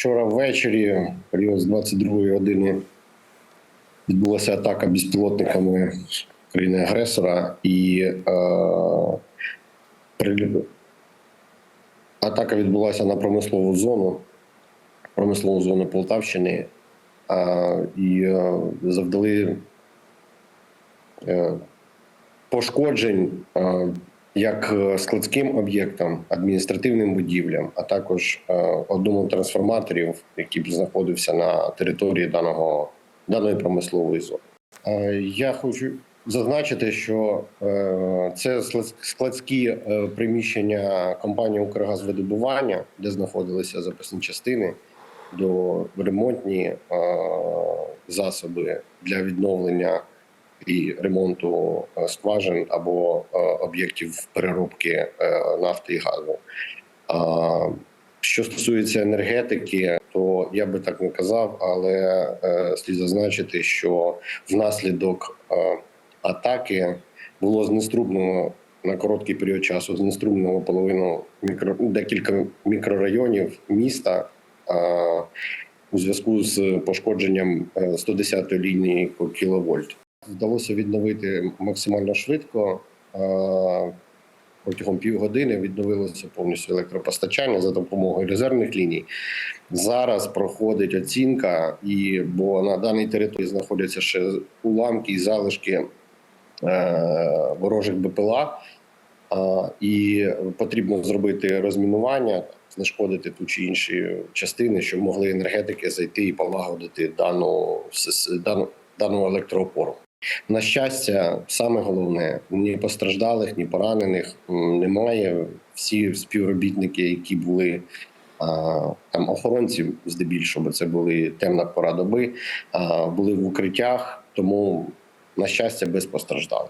Вчора ввечері, період з 22 години, відбулася атака безпілотниками країни-агресора і е, прилі- атака відбулася на промислову зону, промислову зону Полтавщини е, і е, завдали е, пошкоджень е, як е, складським об'єктам, адміністративним будівлям, а також е, одному трансформаторів, який б знаходився на території даного, даної промислової зони. Е, Я хочу зазначити, що це склад- складські приміщення компанії «Укргазвидобування», де знаходилися запасні частини до ремонтні засоби для відновлення і ремонту е, скважин або е, об'єктів переробки е, нафти і газу. Що стосується енергетики, то я би так не казав, але слід зазначити, що внаслідок атаки було знеструмлено на короткий період часу знеструмлено половину мікро декілька мікрорайонів міста. у зв'язку з пошкодженням е, 110-ї лінії кіловольт вдалося відновити максимально швидко. Е, Протягом півгодини відновилося повністю електропостачання за допомогою резервних ліній. Зараз проходить оцінка, і бо на даній території знаходяться ще уламки і залишки е, ворожих БПЛА, а, і потрібно зробити розмінування, знешкодити ту чи інші частини, щоб могли енергетики зайти і полагодити дану, дану, дану електроопору. На щастя, саме головне ні постраждалих, ні поранених немає. Всі співробітники, які були там охоронці, здебільшого, це були темна пора доби, були в укриттях, тому на щастя без постраждалих.